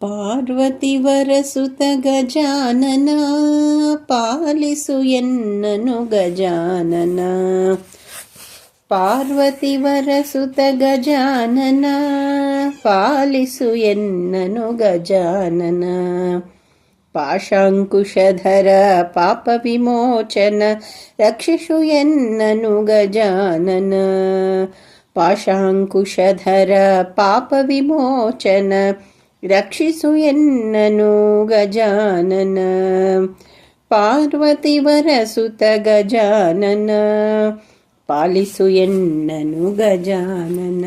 ಪಾರ್ವತಿವರಸುತ ಗಜಾನನ ಪಾಲಿಸು ಎನ್ನನು ಗಜಾನನ ಪಾರ್ವತಿವರಸುತ ಗಜಾನನ ಪಾಲಿಸು ಎನ್ನನು ಗಜಾನನ ಪಾಶಾಂಕುಶಧರ ಪಾಪ ವಿಮೋಚನ ರಕ್ಷಿಸು ಎನ್ನನು ಗಜಾನನ ಪಾಶಾಂಕುಶಧರ ಪಾಪ ವಿಮೋಚನ ರಕ್ಷಿಸು ಎನ್ನನು ಗಜಾನನ. ಪಾರ್ವತಿ ವರಸುತ ಗಜಾನನ. ಪಾಲಿಸು ಎನ್ನನು ಗಜಾನನ.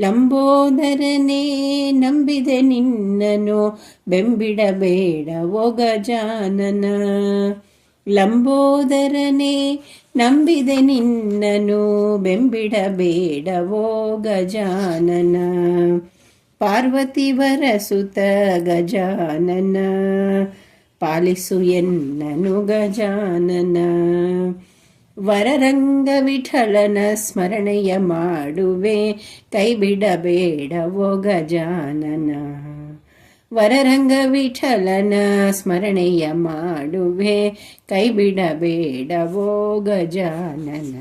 ಲಂಬೋದರನೇ ನಂಬಿದೆ ನಿನ್ನನು ಬೆಂಬಿಡಬೇಡ ಓ ಗಜಾನನ. ಲಂಬೋದರನೇ ನಂಬಿದೆ ನಿನ್ನನು ಬೆಂಬಿಡಬೇಡ ಓ ಗಜಾನನ. ಪಾರ್ವತಿವರ ಸುತ ಗಜಾನನ, ಪಾಲಿಸು ಎನ್ನನು ಗಜಾನನ. ವರರಂಗ ವಿಠಲನ ಸ್ಮರಣೆಯ ಮಾಡುವೆ ಕೈ ಬಿಡಬೇಡವೋ ಗಜಾನನ. ವರರಂಗ ವಿಠಲನ ಸ್ಮರಣೆಯ ಮಾಡುವೆ ಕೈ ಬಿಡಬೇಡವೋ ಗಜಾನನ.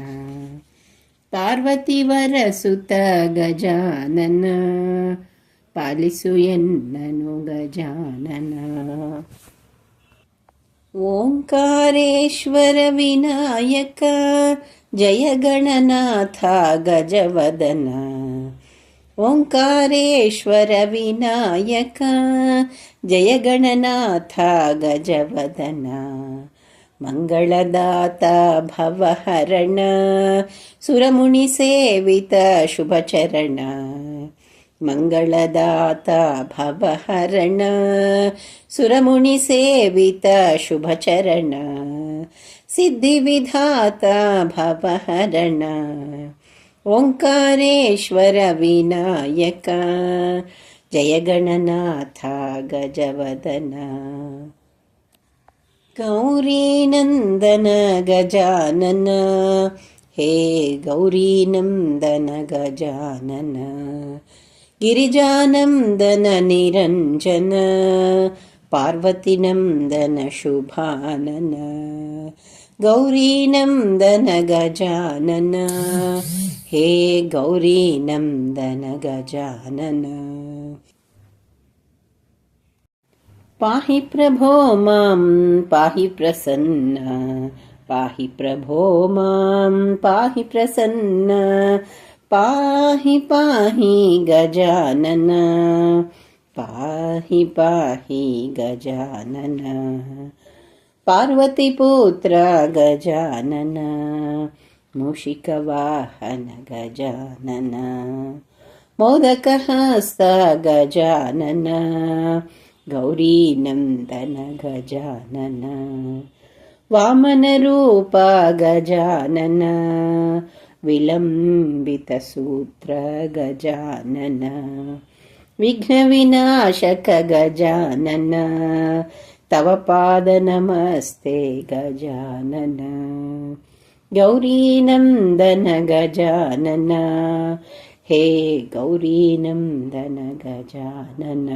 ಪಾರ್ವತಿವರ ಸುತ ಗಜಾನನ. ಪಾಲಿಸು ಎನ್ನನು ಗಜಾನನ ಓಂಕಾರೇಶ್ವರ ವಿನಾಯಕ ಜಯ ಗಣನಾಥ ಗಜವದನ ಓಂಕಾರೇಶ್ವರ ವಿನಾಯಕ ಜಯ ಗಣನಾಥ ಗಜವದನ ಮಂಗಳದಾತ ಭವಹರಣ ಸುರಮುನಿ ಸೇವಿತ ಶುಭಚರಣ मङ्गलदाता भवहरण सुरमुनिसेवित शुभचरण सिद्धिविधाता भवहरण ओङ्कारेश्वर विनायक जयगणनाथ गजवदन। गौरीनन्दन गजानन हे गौरीनन्दन गजानन गिरिजानं दन निरञ्जन पार्वतिनं दनशोभानन गौरीनं हे गजानन पाहि प्रभो मां पाहि प्रसन्न पाहि प्रभो मां पाहि प्रसन्न पाहि पाहि गजानन पाहि पाहि गजानन पार्वतीपुत्र गजानन मूषिकवाहन गजानन मोदकहस्त गजानन गौरीनन्दन गजानन वामनरूप गजानन विलम्बितसूत्र गजानन विघ्नविनाशक गजानन तव पादनमस्ते गजानन गौरीनन्दन गजानन हे गौरीनन्दन गजानन